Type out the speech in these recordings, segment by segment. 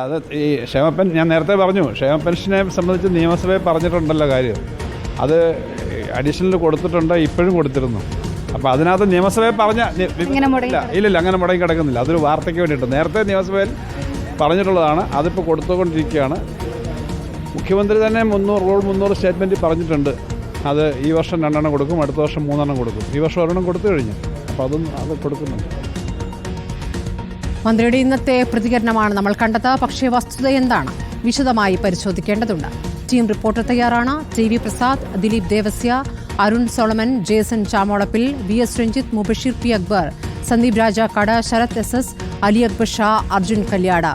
അത് ഈ ക്ഷേമപ്പൻ ഞാൻ നേരത്തെ പറഞ്ഞു ക്ഷേമ പെൻഷനെ സംബന്ധിച്ച് നിയമസഭയിൽ പറഞ്ഞിട്ടുണ്ടല്ലോ കാര്യം. അത് അഡീഷണൽ കൊടുത്തിട്ടുണ്ട് ഇപ്പോഴും കൊടുത്തിരുന്നു. അപ്പോൾ അതിനകത്ത് നിയമസഭയിൽ പറഞ്ഞ ഇല്ല ഇല്ലില്ല അങ്ങനെ മുടങ്ങി കിടക്കുന്നില്ല. അതൊരു വാർത്തയ്ക്ക് വേണ്ടിയിട്ട്. നേരത്തെ നിയമസഭയിൽ പറഞ്ഞിട്ടുള്ളതാണ് അതിപ്പോൾ കൊടുത്തുകൊണ്ടിരിക്കുകയാണ്. മുഖ്യമന്ത്രി തന്നെ മുന്നൂറ് റോൾ മുന്നൂറ് സ്റ്റേറ്റ്മെന്റ് പറഞ്ഞിട്ടുണ്ട്. അത് ഈ വർഷം രണ്ടെണ്ണം കൊടുക്കും അടുത്ത വർഷം മൂന്നെണ്ണം കൊടുക്കും. ഈ വർഷം ഒരെണ്ണം കൊടുത്തു കഴിഞ്ഞു. അപ്പോൾ അതും അത് കൊടുക്കുന്നുണ്ട്. മന്ത്രിയുടെ ഇന്നത്തെ പ്രതികരണമാണ് നമ്മൾ കണ്ടത്. പക്ഷേ വസ്തുത എന്താണ്? വിശദമായി പരിശോധിക്കേണ്ടതുണ്ട്. ടീം റിപ്പോർട്ടർ തയ്യാറാണ്. T V Prasad Dileep Devasya Arun Solomon Jason Chamolappil V S Ranjith Mubasheer P Akbar Sandeep Rajakkad Sarath S S Ali Akbar Shah Arjun Kalyad.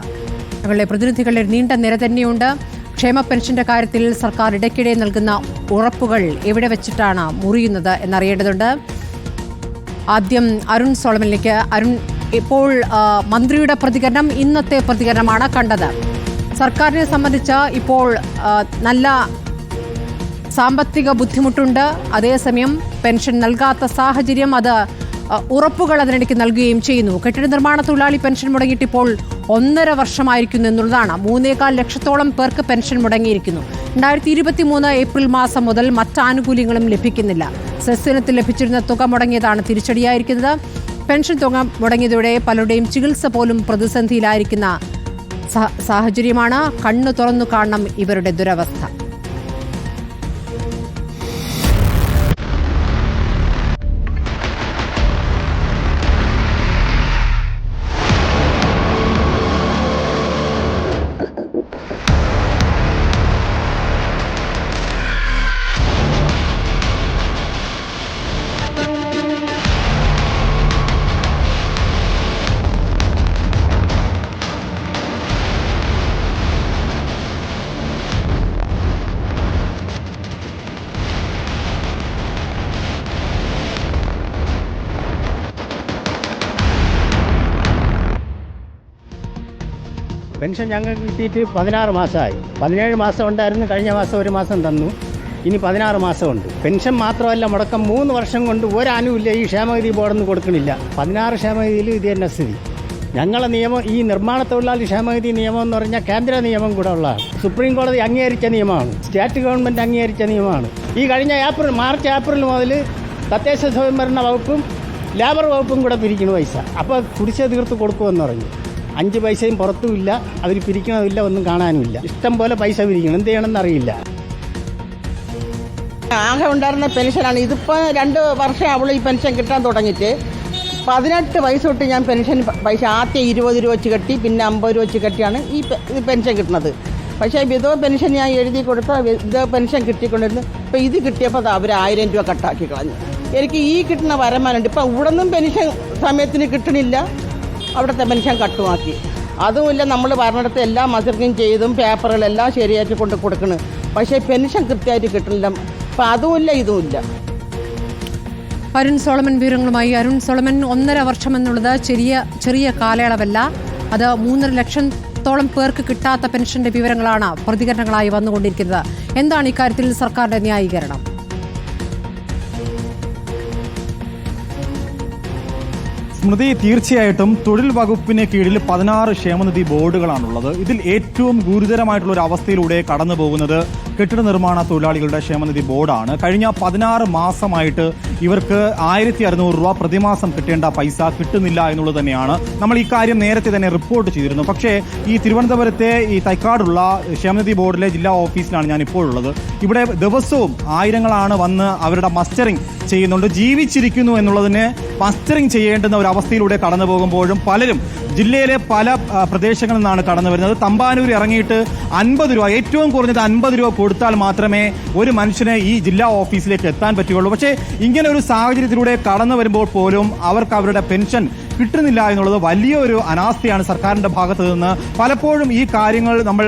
ഞങ്ങളുടെ പ്രതിനിധികളുടെ നീണ്ട നിര തന്നെയുണ്ട്. ക്ഷേമ പെൻഷന്റെ കാര്യത്തിൽ സർക്കാർ ഇടയ്ക്കിടെ നൽകുന്ന ഉറപ്പുകൾ എവിടെ വെച്ചിട്ടാണ് മുറിയുന്നത് എന്നറിയേണ്ടതുണ്ട്. ആദ്യം അരുൺ സോളമനിലേക്ക്. അരുൺ ഇപ്പോൾ മന്ത്രിയുടെ പ്രതികരണം ഇന്നത്തെ പ്രതികരണമാണ് കണ്ടത്. സർക്കാരിനെ സംബന്ധിച്ച് ഇപ്പോൾ നല്ല സാമ്പത്തിക ബുദ്ധിമുട്ടുണ്ട്. അതേസമയം പെൻഷൻ നൽകാത്ത സാഹചര്യം അത് ഉറപ്പുകൾ അതിനിടയ്ക്ക് നൽകുകയും ചെയ്യുന്നു. കെട്ടിട നിർമ്മാണ തൊഴിലാളി പെൻഷൻ മുടങ്ങിയിട്ട് ഇപ്പോൾ ഒന്നര വർഷമായിരിക്കുന്നു എന്നുള്ളതാണ്. മൂന്നേകാൽ ലക്ഷത്തോളം പേർക്ക് പെൻഷൻ മുടങ്ങിയിരിക്കുന്നു. രണ്ടായിരത്തി ഇരുപത്തി മൂന്ന് ഏപ്രിൽ മാസം മുതൽ മറ്റാനുകൂല്യങ്ങളും ലഭിക്കുന്നില്ല. സെസ്സിനത്തിൽ ലഭിച്ചിരുന്ന തുക മുടങ്ങിയതാണ് തിരിച്ചടിയായിരിക്കുന്നത്. പെൻഷൻ തുക മുടങ്ങിയതോടെ പലരുടെയും ചികിത്സ പോലും പ്രതിസന്ധിയിലായിരിക്കുന്ന സാഹചര്യമാണ് കണ്ണു തുറന്നു കാണണം ഇവരുടെ ദുരവസ്ഥ. പെൻഷൻ ഞങ്ങൾക്ക് കിട്ടിയിട്ട് പതിനാറ് മാസമായി. പതിനേഴ് മാസം ഉണ്ടായിരുന്നു കഴിഞ്ഞ മാസം ഒരു മാസം തന്നു. ഇനി പതിനാറ് മാസമുണ്ട്. പെൻഷൻ മാത്രമല്ല മുടക്കം മൂന്ന് വർഷം കൊണ്ട് ഒരാനുമില്ല ഈ ക്ഷേമഗതി ബോർഡൊന്നും കൊടുക്കണില്ല. പതിനാറ് ക്ഷേമഗതിയിൽ ഇത് തന്നെ സ്ഥിതി. ഞങ്ങളെ നിയമം ഈ നിർമ്മാണ തൊഴിലാളി ക്ഷേമനിധി നിയമം എന്ന് പറഞ്ഞാൽ കേന്ദ്ര നിയമം കൂടെ ഉള്ളതാണ്. സുപ്രീം കോടതി അംഗീകരിച്ച നിയമമാണ്. സ്റ്റേറ്റ് ഗവൺമെന്റ് അംഗീകരിച്ച നിയമമാണ്. ഈ കഴിഞ്ഞ ഏപ്രിൽ മാർച്ച് ഏപ്രിൽ മുതൽ തദ്ദേശ സ്വയംഭരണ വകുപ്പും ലേബർ വകുപ്പും കൂടെ പിരിക്കുന്നു പൈസ. അപ്പോൾ കുടിശ്ശേ തീർത്ത് കൊടുക്കുമെന്ന് പറഞ്ഞു. അഞ്ച് പൈസയും പുറത്തുമില്ല അവർ പിരിക്കണമില്ല ഒന്നും കാണാനുമില്ല. ഇഷ്ടം പോലെ പൈസ പിരിക്കണം എന്ത് ചെയ്യണമെന്ന് അറിയില്ല ആകെ ഉണ്ടായിരുന്ന പെൻഷനാണ്. ഇതിപ്പോൾ രണ്ട് വർഷം അവൾ ഈ പെൻഷൻ കിട്ടാൻ തുടങ്ങിയിട്ട് പതിനെട്ട് വയസ്സ് തൊട്ട് ഞാൻ പെൻഷൻ പൈസ ആദ്യം ഇരുപത് രൂപ വെച്ച് കെട്ടി പിന്നെ അമ്പത് രൂപ വെച്ച് കെട്ടിയാണ് ഈ പെൻഷൻ കിട്ടുന്നത്. പക്ഷേ വിധവ പെൻഷൻ ഞാൻ എഴുതി കൊടുത്ത വിധവ പെൻഷൻ കിട്ടിക്കൊണ്ടിരുന്നു. ഇപ്പോൾ ഇത് കിട്ടിയപ്പോൾ അവർ ആയിരം രൂപ കട്ടാക്കി കളഞ്ഞു. എനിക്ക് ഈ കിട്ടുന്ന വരുമാനമുണ്ട്. ഇപ്പം ഇവിടെ നിന്നും പെൻഷൻ സമയത്തിന് കിട്ടണില്ല. അവിടുത്തെ പെൻഷൻ കട്ടുമാക്കി. അതുമില്ല നമ്മൾ പറഞ്ഞിടത്ത് എല്ലാ മസർക്കും ചെയ്തും പേപ്പറുകളെല്ലാം ശരിയാക്കി കൊണ്ട് കൊടുക്കണ്. പക്ഷേ പെൻഷൻ കൃത്യമായിട്ട് കിട്ടണില്ല. അപ്പം അതുമില്ല ഇതുമില്ല. അരുൺ സോളമൻ വിവരങ്ങളുമായി. അരുൺ സോളമൻ ഒന്നര വർഷം എന്നുള്ളത് ചെറിയ ചെറിയ കാലയളവല്ല. അത് മൂന്നര ലക്ഷത്തോളം പേർക്ക് കിട്ടാത്ത പെൻഷന്റെ വിവരങ്ങളാണ് പ്രതികരണങ്ങളായി വന്നുകൊണ്ടിരിക്കുന്നത്. എന്താണ് ഇക്കാര്യത്തിൽ സർക്കാരിന്റെ ന്യായീകരണം? സ്മൃതി തീർച്ചയായിട്ടും തൊഴിൽ വകുപ്പിന് കീഴിൽ പതിനാറ് ക്ഷേമനിധി ബോർഡുകളാണുള്ളത്. ഇതിൽ ഏറ്റവും ഗുരുതരമായിട്ടുള്ള ഒരു അവസ്ഥയിലൂടെ കടന്നു പോകുന്നത് കെട്ടിട നിർമ്മാണ തൊഴിലാളികളുടെ ക്ഷേമനിധി ബോർഡാണ്. കഴിഞ്ഞ പതിനാറ് മാസമായിട്ട് ഇവർക്ക് ആയിരത്തി അറുന്നൂറ് രൂപ പ്രതിമാസം കിട്ടേണ്ട പൈസ കിട്ടുന്നില്ല എന്നുള്ളത് തന്നെയാണ്. നമ്മൾ ഈ കാര്യം നേരത്തെ തന്നെ റിപ്പോർട്ട് ചെയ്തിരുന്നു. പക്ഷേ ഈ തിരുവനന്തപുരത്തെ ഈ തൈക്കാടുള്ള ക്ഷേമനിധി ബോർഡിലെ ജില്ലാ ഓഫീസിലാണ് ഞാൻ ഇപ്പോഴുള്ളത് ഇവിടെ ദിവസവും ആയിരങ്ങളാണ് വന്ന് അവരുടെ മസ്റ്ററിംഗ് ചെയ്യുന്നുണ്ട്. ജീവിച്ചിരിക്കുന്നു എന്നുള്ളതിന് മസ്റ്ററിംഗ് ചെയ്യേണ്ടുന്ന ഒരു അവസ്ഥയിലൂടെ കടന്നു പോകുമ്പോഴും പലരും ജില്ലയിലെ പല പ്രദേശങ്ങളിൽ നിന്നാണ് കടന്നു വരുന്നത്. തമ്പാനൂർ ഇറങ്ങിയിട്ട് അൻപത് രൂപ ഏറ്റവും കുറഞ്ഞത് അൻപത് രൂപ കൊടുത്താൽ മാത്രമേ ഒരു മനുഷ്യനെ ഈ ജില്ലാ ഓഫീസിലേക്ക് എത്താൻ പറ്റുകയുള്ളൂ. പക്ഷേ ഇങ്ങനെ ഒരു സാഹചര്യത്തിലൂടെ കടന്നു വരുമ്പോൾ പോലും അവർക്ക് അവരുടെ പെൻഷൻ കിട്ടുന്നില്ല എന്നുള്ളത് വലിയൊരു അനാസ്ഥയാണ് സർക്കാരിന്റെ ഭാഗത്ത് നിന്ന്. പലപ്പോഴും ഈ കാര്യങ്ങൾ നമ്മൾ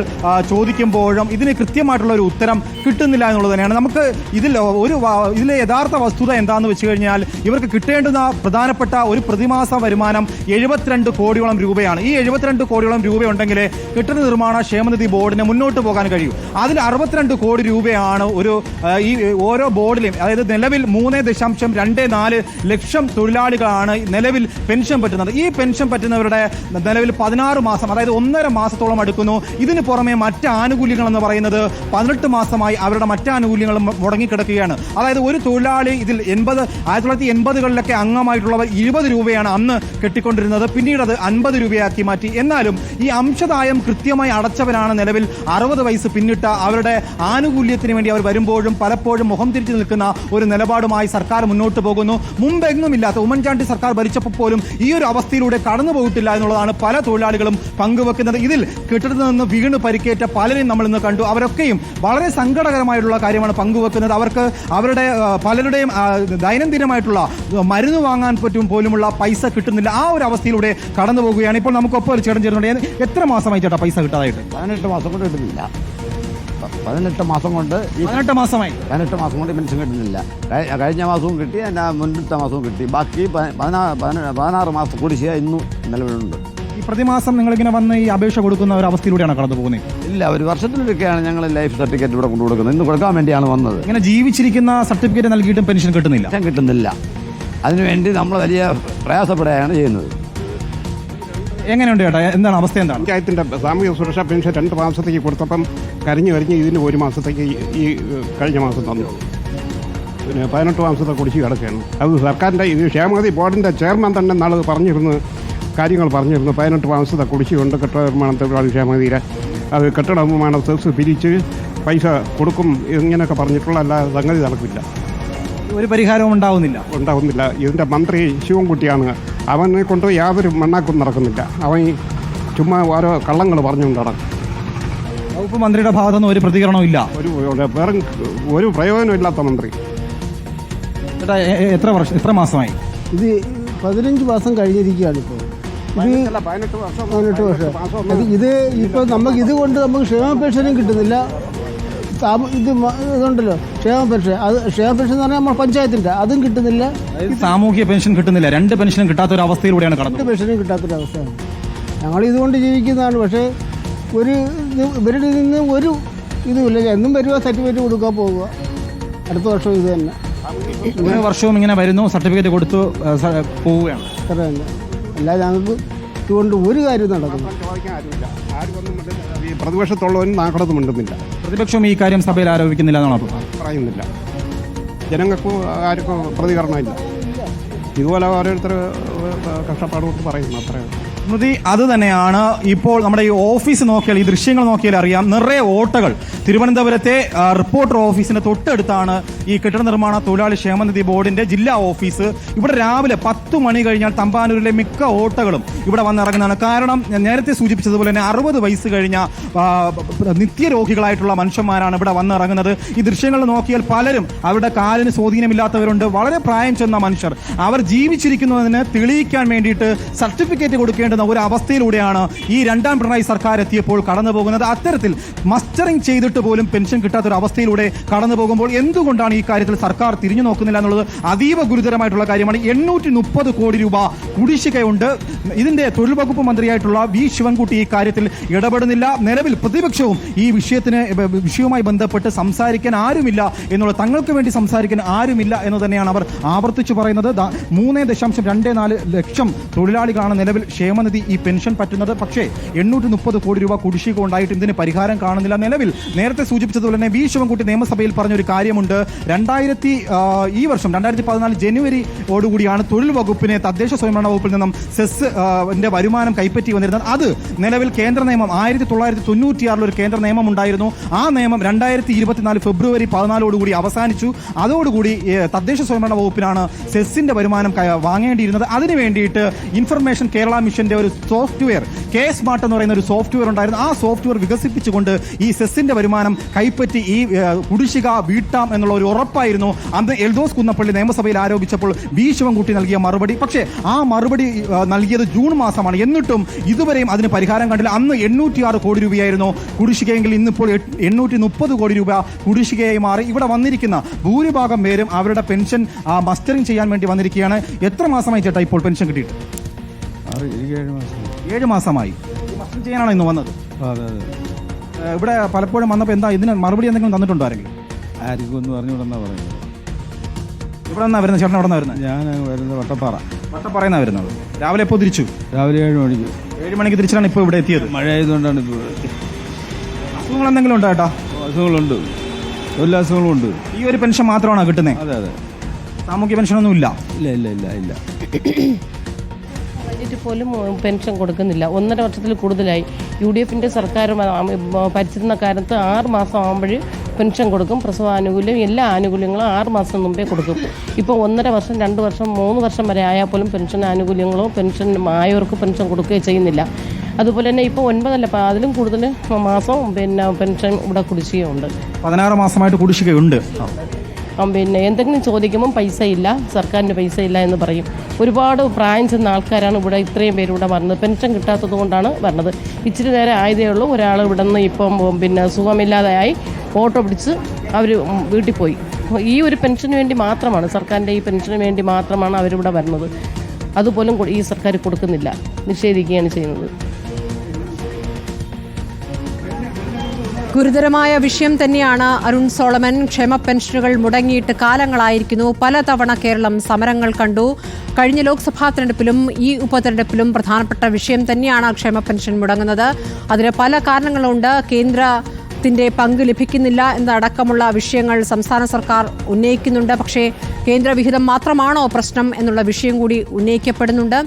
ചോദിക്കുമ്പോഴും ഇതിന് കൃത്യമായിട്ടുള്ള ഒരു ഉത്തരം കിട്ടുന്നില്ല എന്നുള്ളത് തന്നെയാണ്. നമുക്ക് ഇതിൽ ഒരു ഇതിലെ യഥാർത്ഥ വസ്തുത എന്താണെന്ന് വെച്ച് കഴിഞ്ഞാൽ ഇവർക്ക് കിട്ടേണ്ടുന്ന പ്രധാനപ്പെട്ട ഒരു പ്രതിമാസ വരുമാനം എഴുപത്തിരണ്ട് കോടിയോളം രൂപയാണ്. ഈ എഴുപത്തിരണ്ട് കോടിയോളം രൂപയുണ്ടെങ്കിൽ കെട്ടിട നിർമ്മാണ ക്ഷേമനിധി ബോർഡിന് മുന്നോട്ട് പോകാൻ കഴിയും. അതിൽ അറുപത്തിരണ്ട് കോടി രൂപയാണ് ഒരു ഈ ഓരോ ബോർഡിലും അതായത് നിലവിൽ മൂന്ന് ദശാംശം രണ്ട് നാല് ലക്ഷം തൊഴിലാളികളാണ് നിലവിൽ പെൻഷൻ പറ്റുന്നത് ഈ പെൻഷൻ പറ്റുന്നവരുടെ നിലവിൽ പതിനാറ് മാസം അതായത് ഒന്നര മാസത്തോളം അടുക്കുന്നു. ഇതിന് പുറമെ മറ്റ് ആനുകൂല്യങ്ങൾ എന്ന് പറയുന്നത് പതിനെട്ട് മാസമായി അവരുടെ മറ്റ് ആനുകൂല്യങ്ങളും മുടങ്ങിക്കിടക്കുകയാണ്. അതായത് ഒരു തൊഴിലാളി ഇതിൽ എൺപത് ആയിരത്തി തൊള്ളായിരത്തി എൺപതുകളിലൊക്കെ അംഗമായിട്ടുള്ളവർ ഇരുപത് രൂപയാണ് അന്ന് കെട്ടിക്കൊണ്ടിരുന്നത്. പിന്നീട് അത് അൻപത് രൂപയാക്കി മാറ്റി. എന്നാലും ഈ അംശദായം കൃത്യമായി അടച്ചവരാണ് നിലവിൽ അറുപത് വയസ്സ് പിന്നിട്ട അവരുടെ ആനുകൂല്യത്തിന് വേണ്ടി അവർ വരുമ്പോഴും പലപ്പോഴും മുഖം തിരിച്ചു നിൽക്കുന്ന ഒരു നിലപാടുമായി സർക്കാർ മുന്നോട്ട് പോകുന്നു. മുമ്പെങ്ങുമില്ലാത്ത ഉമ്മൻചാണ്ടി സർക്കാർ ഭരിച്ചപ്പോൾ പോലും ഈ ഒരു അവസ്ഥയിലൂടെ കടന്നു പോയിട്ടില്ല എന്നുള്ളതാണ് പല തൊഴിലാളികളും പങ്കുവെക്കുന്നത്. ഇതിൽ കെട്ടിടത്തിൽ നിന്ന് വീണ് പരിക്കേറ്റ പലരെയും നമ്മൾ ഇന്ന് കണ്ടു. അവരൊക്കെയും വളരെ സങ്കടകരമായിട്ടുള്ള കാര്യമാണ് പങ്കുവെക്കുന്നത്. അവർക്ക് അവരുടെ പലരുടെയും ദൈനംദിനമായിട്ടുള്ള മരുന്ന് വാങ്ങാൻ പറ്റും പോലുമുള്ള പൈസ കിട്ടുന്നില്ല. ആ ഒരു അവസ്ഥയിലൂടെ കടന്നു പോകുകയാണ് ഇപ്പോൾ നമുക്കൊപ്പം ഒരു ചേട്ടൻ ചേരുന്നുണ്ട്. എത്ര മാസമായി ചേട്ടാ പൈസ കിട്ടാതായിട്ട്? പതിനെട്ട് മാസം കൊണ്ട് കിട്ടുന്നില്ല. പതിനെട്ട് മാസം കൊണ്ട് ഈ പതിനെട്ട് മാസമായി. പതിനെട്ട് മാസം കൊണ്ട് പെൻഷൻ കിട്ടുന്നില്ല. കഴി- കഴിഞ്ഞ മാസവും കിട്ടി എന്റെ മുൻപത്തെ മാസവും കിട്ടി. ബാക്കി പ- പതിനാറ് പതിന- പതിനാറ് മാസം കുടിശ്ശിക ഇന്നും നിലവിലുണ്ട്. ഈ പ്രതിമാസം നിങ്ങളിങ്ങനെ വന്ന് ഈ അപേക്ഷ കൊടുക്കുന്ന ഒരു അവസ്ഥയിലൂടെയാണ് കടന്നു പോകുന്നത്? ഇല്ല ഒരു വർഷത്തിലൊക്കെയാണ് ഞങ്ങൾ ലൈഫ് സർട്ടിഫിക്കറ്റ് ഇവിടെ കൊണ്ടു കൊടുക്കുന്നത് ഇന്ന് കൊടുക്കാൻ വേണ്ടിയാണ് വന്നത്. ഇങ്ങനെ ജീവിച്ചിരിക്കുന്ന സർട്ടിഫിക്കറ്റ് നൽകിയിട്ടും പെൻഷൻ കിട്ടുന്നില്ല. പെൻഷൻ കിട്ടുന്നില്ല. അതിനുവേണ്ടി നമ്മൾ വലിയ പ്രയാസപ്പെടുകയാണ് ചെയ്യുന്നത്. എങ്ങനെയുണ്ട് ചേട്ടാ? എന്താണ് അവസ്ഥ എന്താണ്? പഞ്ചായത്തിന്റെ സാമൂഹ്യ സുരക്ഷാ പെൻഷൻ രണ്ട് മാസത്തേക്ക് കൊടുത്തപ്പം കരിഞ്ഞു കരിഞ്ഞ് ഇതിന് ഒരു മാസത്തേക്ക് ഈ- കഴിഞ്ഞ മാസം തന്നു. പിന്നെ പതിനെട്ട് മാസത്തെ കുടിച്ച് കിടക്കുകയാണ് അത് സർക്കാരിന്റെ ഇത് ക്ഷേമഗതി ബോർഡിന്റെ ചെയർമാൻ തന്നെ നാളെ പറഞ്ഞിരുന്നു കാര്യങ്ങൾ പറഞ്ഞിരുന്നു. പതിനെട്ട് മാസത്തെ കുടിശ്ശികൊണ്ട് കെട്ടിട നിർമ്മാണ തൊഴിലാളി ക്ഷേമഗതിയിലെ അത് കെട്ടിട നിർമ്മാണ സെസ് പിരിച്ച് പൈസ കൊടുക്കും ഇങ്ങനെയൊക്കെ പറഞ്ഞിട്ടുള്ള അല്ലാതെ സംഗതി നടക്കില്ല. ഒരു പരിഹാരവും ഉണ്ടാവുന്നില്ല. ഉണ്ടാവുന്നില്ല. ഇതിന്റെ മന്ത്രി ശിവൻകുട്ടിയാണ് അവനെ കൊണ്ട് യാതൊരു മണ്ണാക്കും നടക്കുന്നില്ല. അവൻ ചുമ്മാ ഓരോ കള്ളങ്ങൾ പറഞ്ഞുകൊണ്ട് നടക്കും. വകുപ്പ് മന്ത്രിയുടെ ഭാഗത്തുനിന്ന് ഒരു പ്രതികരണവും ഇല്ല. ഒരു ഒരു പ്രയോജനവും ഒരു പ്രയോജനമില്ലാത്ത മന്ത്രി. ചേട്ടാ എ- എ- എത്ര വർഷം എത്ര മാസമായി? ഇത് പതിനഞ്ച് മാസം കഴിഞ്ഞിരിക്കുകയാണ് ഇപ്പോൾ. ഇത് പതിനെട്ട് വർഷം. പതിനെട്ട് വർഷം. അത് ഇത് ഇപ്പോൾ നമുക്ക് ഇതുകൊണ്ട് നമുക്ക് ക്ഷേമ പെൻഷനും കിട്ടുന്നില്ല. ഇത് ഇതുണ്ടല്ലോ. ക്ഷേമ പെൻഷൻ. അത് ക്ഷേമ പെൻഷൻ എന്ന് പറഞ്ഞാൽ നമ്മൾ പഞ്ചായത്തിന്റെ. അതും കിട്ടുന്നില്ല. സാമൂഹ്യ പെൻഷൻ കിട്ടുന്നില്ല. രണ്ട് പെൻഷനും കിട്ടാത്ത ഒരു അവസ്ഥയിലൂടെയാണ് രണ്ട് കടന്നത് പെൻഷനും കിട്ടാത്തൊരവസ്ഥയാണ്. ഞങ്ങൾ ഇതുകൊണ്ട് ജീവിക്കുന്നതാണ്. പക്ഷേ ഒരു ഇത് ഇവരുടെ നിന്ന് ഒരു ഇതുമില്ല എന്നും വരുക സർട്ടിഫിക്കറ്റ് കൊടുക്കാൻ പോവുക അടുത്ത വർഷം ഇത് തന്നെ. ഓരോ വർഷവും ഇങ്ങനെ വരുന്നു. സർട്ടിഫിക്കറ്റ് കൊടുത്തു ആ, സ- പോവുകയാണ്. അത്ര തന്നെ. അല്ലാതെ ഞങ്ങൾക്ക് ഇതുകൊണ്ട് ഒരു കാര്യം നടക്കുന്നു ഈ പ്രതിപക്ഷത്തുള്ളവനും നാക്കടത്ത് മിണ്ടുന്നില്ല പ്രതിപക്ഷം ഈ കാര്യം സഭയിൽ ആരോപിക്കുന്നില്ല എന്നാണ്. പറയുന്നില്ല. ജനങ്ങൾക്ക് ആർക്കും പ്രതികരണമില്ല. ഇതുപോലെ ഓരോരുത്തർ കഷ്ടപ്പാടുകൊണ്ട് പറയുന്നു അത്രയും സ്മൃതി അത് തന്നെയാണ് ഇപ്പോൾ നമ്മുടെ ഈ ഓഫീസ് നോക്കിയാൽ ഈ ദൃശ്യങ്ങൾ നോക്കിയാൽ അറിയാം. നിറയെ ഓട്ടകൾ. തിരുവനന്തപുരത്തെ റിപ്പോർട്ടർ ഓഫീസിന് തൊട്ടടുത്താണ് ഈ കെട്ടിട നിർമ്മാണ തൊഴിലാളി ക്ഷേമനിധി ബോർഡിന്റെ ജില്ലാ ഓഫീസ്. ഇവിടെ രാവിലെ പത്ത് മണി കഴിഞ്ഞാൽ തമ്പാനൂരിലെ മിക്ക ഓട്ടകളും ഇവിടെ വന്നിറങ്ങുന്നതാണ്. കാരണം നേരത്തെ സൂചിപ്പിച്ചതുപോലെ തന്നെ അറുപത് വയസ്സ് കഴിഞ്ഞ നിത്യരോഗികളായിട്ടുള്ള മനുഷ്യന്മാരാണ് ഇവിടെ വന്നിറങ്ങുന്നത്. ഈ ദൃശ്യങ്ങൾ നോക്കിയാൽ പലരും അവരുടെ കാലിന് സ്വാധീനമില്ലാത്തവരുണ്ട്. വളരെ പ്രായം ചെന്ന മനുഷ്യർ. അവർ ജീവിച്ചിരിക്കുന്നതിന് തെളിയിക്കാൻ വേണ്ടിയിട്ട് സർട്ടിഫിക്കറ്റ് കൊടുക്കേണ്ടുന്ന ഒരു അവസ്ഥയിലൂടെയാണ് ഈ രണ്ടാം പിണറായി സർക്കാർ എത്തിയപ്പോൾ കടന്നു പോകുന്നത്. അത്തരത്തിൽ മസ്റ്ററിംഗ് ചെയ്തിട്ട് പോലും പെൻഷൻ കിട്ടാത്ത ഒരു അവസ്ഥയിലൂടെ കടന്നു പോകുമ്പോൾ എന്തുകൊണ്ടാണ് ഈ കാര്യത്തിൽ സർക്കാർ തിരിഞ്ഞു നോക്കുന്നില്ല എന്നുള്ളത് അതീവ ഗുരുതരമായിട്ടുള്ള കാര്യമാണ്. എണ്ണൂറ്റി മുപ്പത് കോടി രൂപ കുടിശ്ശികയുണ്ട്. ഇതിന്റെ തൊഴിൽ വകുപ്പ് മന്ത്രിയായിട്ടുള്ള വി ശിവൻകുട്ടി ഈ കാര്യത്തിൽ ഇടപെടുന്നില്ല. നിലവിൽ പ്രതിപക്ഷവും ഈ വിഷയത്തിന് വിഷയവുമായി ബന്ധപ്പെട്ട് സംസാരിക്കാൻ ആരുമില്ല എന്നുള്ള തങ്ങൾക്ക് വേണ്ടി സംസാരിക്കാൻ ആരുമില്ല എന്ന് തന്നെയാണ് അവർ ആവർത്തിച്ചു പറയുന്നത്. മൂന്ന് ദശാംശം രണ്ട് നാല് ലക്ഷം തൊഴിലാളികളാണ് നിലവിൽ ക്ഷേമനിധി ഈ പെൻഷൻ പറ്റുന്നത്? പക്ഷേ എണ്ണൂറ്റി മുപ്പത് കോടി രൂപ കുടിശ്ശിക ഉണ്ടായിട്ട് ഇതിന് പരിഹാരം കാണുന്നില്ല നിലവിൽ? നേരത്തെ സൂചിപ്പിച്ചതുപോലെ തന്നെ വി ശിവൻകുട്ടി നിയമസഭയിൽ പറഞ്ഞൊരു കാര്യമുണ്ട്. രണ്ടായിരത്തി ഈ വർഷം രണ്ടായിരത്തി പതിനാല് ജനുവരി ഓടുകൂടിയാണ് തൊഴിൽ വകുപ്പിനെ തദ്ദേശ സ്വയംഭരണ വകുപ്പിൽ നിന്നും സെസ് വരുമാനം കൈപ്പറ്റി വന്നിരുന്നത്. അത് നിലവിൽ കേന്ദ്ര നിയമം ആയിരത്തി തൊള്ളായിരത്തി തൊണ്ണൂറ്റിയാറിൽ ഒരു കേന്ദ്ര നിയമം ഉണ്ടായിരുന്നു. ആ നിയമം രണ്ടായിരത്തി ഇരുപത്തിനാല് ഫെബ്രുവരി പതിനാലോടുകൂടി അവസാനിച്ചു. അതോടുകൂടി തദ്ദേശ സ്വയംഭരണ വകുപ്പിനാണ് സെസ്സിന്റെ വരുമാനം വാങ്ങേണ്ടിയിരുന്നത്. അതിനു വേണ്ടിയിട്ട് ഇൻഫർമേഷൻ കേരള മിഷന്റെ ഒരു സോഫ്റ്റ്വെയർ കെ സ്മാർട്ട് എന്ന് പറയുന്ന ഒരു സോഫ്റ്റ്വെയർ ഉണ്ടായിരുന്നു. ആ സോഫ്റ്റ്വെയർ വികസിപ്പിച്ചുകൊണ്ട് ഈ സെസ്സിന്റെ വരുമാനം കൈപ്പറ്റി ഈ കുടിശിക വീട്ടാം എന്നുള്ള ഒരു ഉറപ്പായിരുന്നു. അന്ന് എൽദോസ് കുന്നപ്പള്ളി നിയമസഭയിൽ ആരോപിച്ചപ്പോൾ വി ശിവൻകുട്ടി നൽകിയ മറുപടി. പക്ഷേ ആ മറുപടി നൽകിയത് ജൂൺ മാസമാണ്. എന്നിട്ടും ഇതുവരെയും അതിന് പരിഹാരം കണ്ടില്ല. അന്ന് എണ്ണൂറ്റിയാറ് കോടി രൂപയായിരുന്നു കുടിശ്ശികയെങ്കിൽ ഇന്നിപ്പോൾ എണ്ണൂറ്റി മുപ്പത് കോടി രൂപ കുടിശ്ശികയായി മാറി. ഇവിടെ വന്നിരിക്കുന്ന ഭൂരിഭാഗം പേരും അവരുടെ പെൻഷൻ മസ്റ്ററിംഗ് ചെയ്യാൻ വേണ്ടി വന്നിരിക്കുകയാണ്. എത്ര മാസമായി ചേട്ടാ ഇപ്പോൾ പെൻഷൻ കിട്ടിയിട്ട്? ഏഴ് മാസമായി. ഭക്ഷണം ചെയ്യാനാണോ ഇന്ന് വന്നത്? അതെ അതെ. ഏഹ് ഇവിടെ പലപ്പോഴും വന്നപ്പോൾ എന്താ ഇതിന് മറുപടി എന്തെങ്കിലും തന്നിട്ടുണ്ടോ ആരെങ്കിലും? ആർക്കും ഒന്നും അറിഞ്ഞുകൂടെന്നാ പറയുന്നത്. ഇവിടെ നിന്നാ വരുന്നത്? ചേട്ടൻ അവിടെ നിന്നാ വരുന്നത്? ഞാൻ വരുന്നത് വട്ടപ്പാറ. വട്ടപ്പറയുന്ന വരുന്നത്. രാവിലെ എപ്പോൾ തിരിച്ചു? രാവിലെ ഏഴ് മണിക്ക്. ഏഴ് മണിക്ക് തിരിച്ചാണ് ഇപ്പോൾ ഇവിടെ എത്തിയത്. മഴ ആയതുകൊണ്ടാണ് ഇപ്പോൾ അസുഖങ്ങൾ എന്തെങ്കിലും ഉണ്ടോ ഏട്ടാ? അസുഖങ്ങളുണ്ട്. എല്ലാ അസുഖങ്ങളും ഉണ്ട്. ഈ ഒരു പെൻഷൻ മാത്രമാണോ കിട്ടുന്നത് അതെ അതെ. സാമൂഹ്യ പെൻഷനൊന്നും ഇല്ല. ഇല്ല ഇല്ല ഇല്ല ഇല്ല. ബജറ്റ് പോലും പെൻഷൻ കൊടുക്കുന്നില്ല. ഒന്നര വർഷത്തിൽ കൂടുതലായി. യു ഡി എഫിന്റെ സർക്കാർ ഭരിച്ചിരുന്ന കാലത്ത് ആറ് മാസം ആകുമ്പോൾ പെൻഷൻ കൊടുക്കും. പ്രസവാനുകൂല്യം എല്ലാ ആനുകൂല്യങ്ങളും ആറ് മാസം മുമ്പേ കൊടുക്കും. ഇപ്പോൾ ഒന്നര വർഷം രണ്ട് വർഷം മൂന്ന് വർഷം വരെ ആയാൽ പോലും പെൻഷൻ ആനുകൂല്യങ്ങളോ പെൻഷൻ ആയവർക്ക് പെൻഷൻ കൊടുക്കുകയോ ചെയ്യുന്നില്ല. അതുപോലെ തന്നെ ഇപ്പോൾ ഒൻപതല്ല അപ്പോൾ അതിലും കൂടുതൽ മാസം പിന്നെ പെൻഷൻ ഇവിടെ കുടിശ്ശികയുണ്ട്. പതിനാറ് മാസമായിട്ട് കുടിശ്ശികയുണ്ട്. പിന്നെ എന്തെങ്കിലും ചോദിക്കുമ്പം പൈസ ഇല്ല സർക്കാരിന്റെ പൈസ ഇല്ല എന്ന് പറയും. ഒരുപാട് പ്രായം ചെന്ന ആൾക്കാരാണ് ഇവിടെ ഇത്രയും പേര് ഇവിടെ വരുന്നത് പെൻഷൻ കിട്ടാത്തത് കൊണ്ടാണ് വരുന്നത് ഇച്ചിരി നേരം ആയതേ ഉള്ളൂ. ഒരാൾ ഇവിടെ നിന്ന് ഇപ്പം പിന്നെ സുഖമില്ലാതെയായി ഓട്ടോ പിടിച്ച് അവർ വീട്ടിൽ പോയി. ഈ ഒരു പെൻഷന് വേണ്ടി മാത്രമാണ് സർക്കാരിന്റെ ഈ പെൻഷന് വേണ്ടി മാത്രമാണ് അവരിവിടെ വരുന്നത്. അതുപോലും ഈ സർക്കാർ കൊടുക്കുന്നില്ല. നിഷേധിക്കുകയാണ് ചെയ്യുന്നത്. ഗുരുതരമായ വിഷയം തന്നെയാണ് അരുൺ സോളമൻ. ക്ഷേമ പെൻഷനുകൾ മുടങ്ങിയിട്ട് കാലങ്ങളായിരിക്കുന്നു. പലതവണ കേരളം സമരങ്ങൾ കണ്ടു. കഴിഞ്ഞ ലോക്സഭാ തെരഞ്ഞെടുപ്പിലും ഈ ഉപതെരഞ്ഞെടുപ്പിലും പ്രധാനപ്പെട്ട വിഷയം തന്നെയാണ് ക്ഷേമ പെൻഷൻ മുടങ്ങുന്നത്. അതിന് പല കാരണങ്ങളുണ്ട്. കേന്ദ്ര കേന്ദ്രത്തിന്റെ പങ്ക് ലഭിക്കുന്നില്ല എന്നതടക്കമുള്ള വിഷയങ്ങൾ സംസ്ഥാന സർക്കാർ ഉന്നയിക്കുന്നുണ്ട്. പക്ഷേ കേന്ദ്രവിഹിതം മാത്രമാണോ പ്രശ്നം എന്നുള്ള വിഷയം കൂടി ഉന്നയിക്കപ്പെടുന്നുണ്ട്.